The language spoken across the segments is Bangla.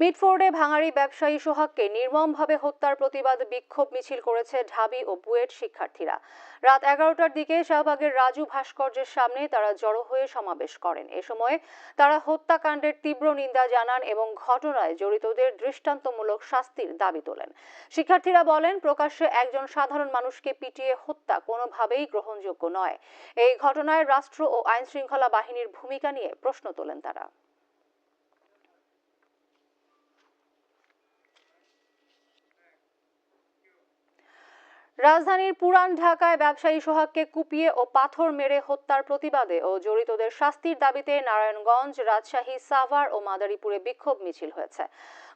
মিটফোর্ডে ভাঙাড়ি ব্যবসায়ী সোহাগকে নির্মমভাবে হত্যার প্রতিবাদ বিক্ষোভ মিছিল করেছে ঢাবি ও বুয়েট শিক্ষার্থীরা। রাত এগারোটার দিকে শাহবাগের রাজু ভাস্কর্যের সামনে তারা জড়ো হয়ে সমাবেশ করেন। এ সময় তারা হত্যাকাণ্ডের তীব্র নিন্দা জানান এবং ঘটনায় জড়িতদের দৃষ্টান্তমূলক শাস্তির দাবি তোলেন। শিক্ষার্থীরা বলেন, প্রকাশ্যে একজন সাধারণ মানুষকে পিটিয়ে হত্যা কোনোভাবেই গ্রহণযোগ্য নয়। এই ঘটনায় রাষ্ট্র ও আইনশৃঙ্খলা বাহিনীর ভূমিকা নিয়ে প্রশ্ন তোলেন তারা। রাজধানীর পুরান ঢাকায় ব্যবসায়ী সোহাগকে কুপিয়ে ও পাথর মেরে হত্যার প্রতিবাদে ও জড়িতদের শাস্তির দাবিতে নারায়ণগঞ্জ, রাজশাহী, সাভার ও মাদারীপুরে বিক্ষোভ মিছিল হয়েছে।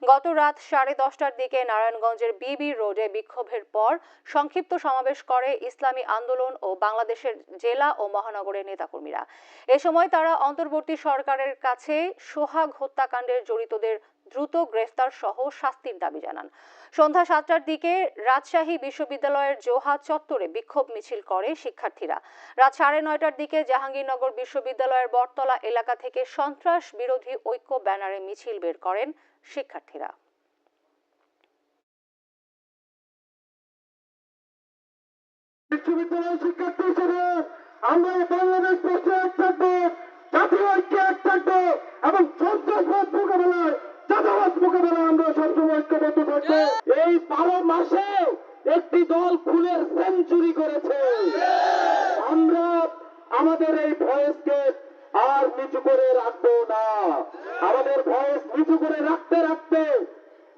গত রাত সাড়ে দশটার দিকে নারায়ণগঞ্জের বিবি রোডে বিক্ষোভের পর সংক্ষিপ্ত সমাবেশ করে ইসলামী আন্দোলন ও বাংলাদেশের জেলা ও মহানগরের নেতাকর্মীরা। এ সময় তারা অন্তর্বর্তী সরকারের কাছে সোহাগ হত্যাকাণ্ডের জড়িতদের দ্রুত গ্রেফতার সহ শাস্তির দাবি জানান। সন্ধ্যা সাতটার দিকে রাজশাহী বিশ্ববিদ্যালয়ের জোহা চত্বরে বিক্ষোভ মিছিল করে শিক্ষার্থীরা। রাত সাড়ে নয়টার দিকে জাহাঙ্গীরনগর বিশ্ববিদ্যালয়ের বটতলা এলাকা থেকে সন্ত্রাস বিরোধী ঐক্য ব্যানারে মিছিল বের করেন শিক্ষার্থীরা। বিশ্ববিদ্যালয় শিক্ষার্থী হিসেবে আমরা বাংলাদেশ দেশে এক থাকব জাতীয় ঐক্যে এক থাকব এবং সন্ত্রাসবাদ মোকাবেলায় চাঁদাবাদ মোকাবেলায় আমরা সবসময় ঐক্যবদ্ধ থাকব। এই বারো মাসে একটি দল খুনের সেঞ্চুরি করেছে। আমরা আমাদের এই ভয়েসকে আর নিচু করে রাখব না। আমাদের ভয়েস নিচু করে রাখতে রাখতে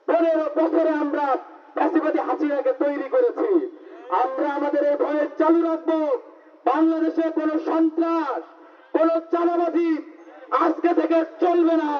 পনেরো বছরে আমরা ফ্যাসিবাদী হাসিনাকে তৈরি করেছি। আমরা আমাদের এই ভয়েস চালু রাখব। বাংলাদেশে কোনো সন্ত্রাস, কোনো চালাবাজি আজকে থেকে চলবে না।